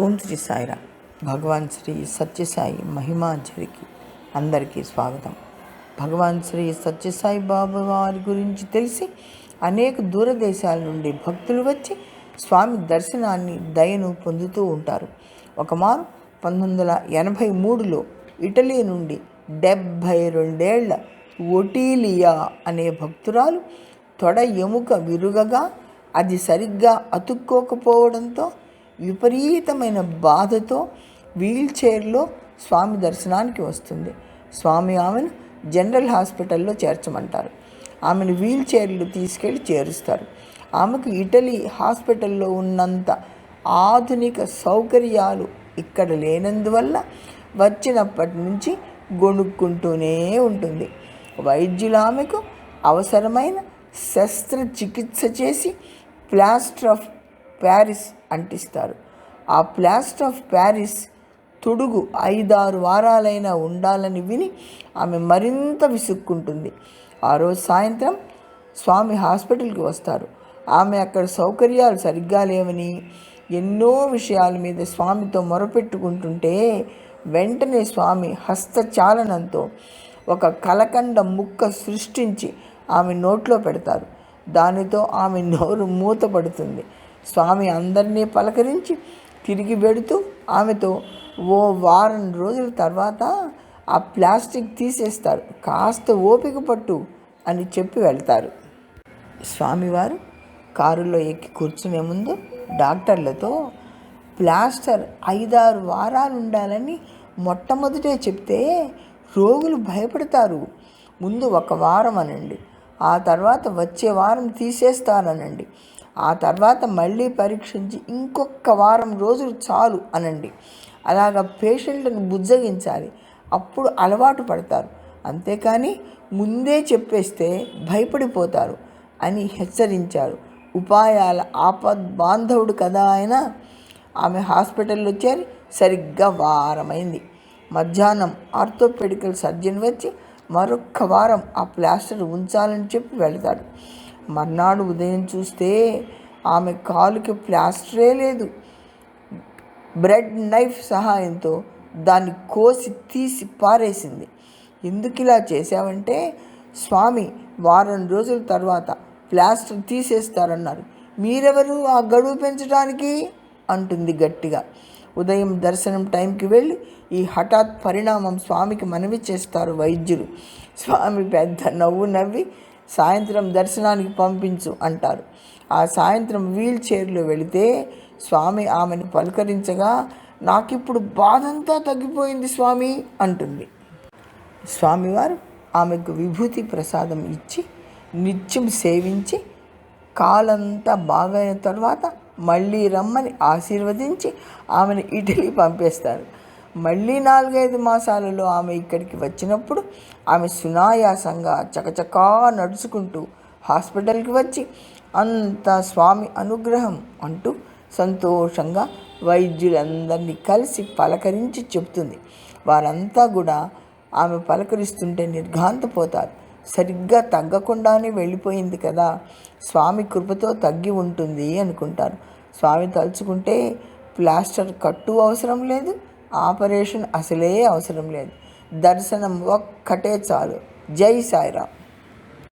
ఓం శ్రీ సాయిరామ్ భగవాన్ శ్రీ సత్యసాయి మహిమాంజలికి అందరికీ స్వాగతం. భగవాన్ శ్రీ సత్యసాయి బాబా వారి గురించి తెలిసి అనేక దూరదేశాల నుండి భక్తులు వచ్చి స్వామి దర్శనాన్ని దయను పొందుతూ ఉంటారు. ఒకమారు పంతొమ్మిది వందల ఎనభై మూడులో ఇటలీ నుండి డెబ్భై రెండేళ్ళ ఒటీలియా అనే భక్తురాలు తొడ ఎముక విరుగగా అది సరిగ్గా అతుక్కోకపోవడంతో విపరీతమైన బాధతో వీల్చైర్లో స్వామి దర్శనానికి వస్తుంది. స్వామి ఆమెను జనరల్ హాస్పిటల్లో చేర్చమంటారు. ఆమెను వీల్ చైర్లు తీసుకెళ్ళి చేరుస్తారు. ఆమెకు ఇటలీ హాస్పిటల్లో ఉన్నంత ఆధునిక సౌకర్యాలు ఇక్కడ లేనందువల్ల వచ్చినప్పటి నుంచి గొణుక్కుంటూనే ఉంటుంది. వైద్యులు ఆమెకు అవసరమైన శస్త్రచికిత్స చేసి ప్లాస్టర్ ఆఫ్ ప్యారిస్ అంటిస్తారు. ఆ ప్లాస్టర్ ఆఫ్ ప్యారిస్ తొడుగు ఐదారు వారాలైనా ఉండాలని విని ఆమె మరింత విసుక్కుంటుంది. ఆ రోజు సాయంత్రం స్వామి హాస్పిటల్కి వస్తారు. ఆమె అక్కడ సౌకర్యాలు సరిగ్గా లేవని ఎన్నో విషయాల మీద స్వామితో మొరపెట్టుకుంటుంటే వెంటనే స్వామి హస్తచాలనంతో ఒక కలకండ ముక్క సృష్టించి ఆమె నోట్లో పెడతారు. దానితో ఆమె నోరు మూతపడుతుంది. స్వామి అందరినీ పలకరించి తిరిగి పెడుతూ ఆమెతో ఓ వారం రోజుల తర్వాత ఆ ప్లాస్టిక్ తీసేస్తారు కాస్త ఓపిక పట్టు అని చెప్పి వెళ్తారు. స్వామివారు కారులో ఎక్కి కూర్చునే ముందు డాక్టర్లతో ప్లాస్టర్ ఐదారు వారాలు ఉండాలని మొట్టమొదటే చెప్తే రోగులు భయపడతారు. ముందు ఒక వారం అనండి ఆ తర్వాత వచ్చే వారం తీసేస్తారనండి ఆ తర్వాత మళ్ళీ పరీక్షించి ఇంకొక వారం రోజులు చాలు అనండి. అలాగ పేషెంట్లను బుజ్జగించాలి. అప్పుడు అలవాటు పడతారు. అంతేకాని ముందే చెప్పేస్తే భయపడిపోతారు అని హెచ్చరించారు. ఉపాయాల ఆపద్ బాంధవుడు కదా ఆయన. ఆమె హాస్పిటల్లో చేరి సరిగ్గా వారమైంది. మధ్యాహ్నం ఆర్థోపెడికల్ సర్జన్ వచ్చి మరొక్క వారం ఆ ప్లాస్టర్ ఉంచాలని చెప్పి వెళతాడు. మర్నాడు ఉదయం చూస్తే ఆమె కాలుకి ప్లాస్టరే లేదు. బ్రెడ్ నైఫ్ సహాయంతో దాన్ని కోసి తీసి పారేసింది. ఎందుకు ఇలా చేశావంటే స్వామి వారం రోజుల తర్వాత ప్లాస్టర్ తీసేస్తారన్నారు. మీరెవరు ఆ గడువు పెంచడానికి? అంటుంది గట్టిగా. ఉదయం దర్శనం టైంకి వెళ్ళి ఈ హఠాత్ పరిణామం స్వామికి మనవి చేస్తారు వైద్యులు. స్వామి పెద్ద నవ్వు నవ్వి సాయంత్రం దర్శనానికి పంపించు అంటారు. ఆ సాయంత్రం వీల్ చైర్లో వెళితే స్వామి ఆమెను పలకరించగా నాకిప్పుడు బాధంతా తగ్గిపోయింది స్వామి అంటుంది. స్వామివారు ఆమెకు విభూతి ప్రసాదం ఇచ్చి నిత్యం సేవించి కాలంతా బాగైన తర్వాత మళ్ళీ రమ్మని ఆశీర్వదించి ఆమెను ఇటలీ పంపేస్తారు. మళ్ళీ నాలుగైదు మాసాలలో ఆమె ఇక్కడికి వచ్చినప్పుడు ఆమె సునాయాసంగా చకచకా నడుచుకుంటూ హాస్పిటల్కి వచ్చి అంత స్వామి అనుగ్రహం అంటూ సంతోషంగా వైద్యులందరినీ కలిసి పలకరించి చెప్తుంది వారంతా కూడా ఆమె పలకరిస్తుంటే నిర్ఘాంతపోతారు. సరిగ్గా తగ్గకుండానే వెళ్ళిపోయింది కదా స్వామి కృపతో తగ్గి ఉంటుంది అనుకుంటారు. స్వామి తలుచుకుంటే ప్లాస్టర్ కట్టు అవసరం లేదు. ఆపరేషన్ అసలే అవసరం లేదు. దర్శనం ఒక్కటే చాలు. జై సాయిరామ్.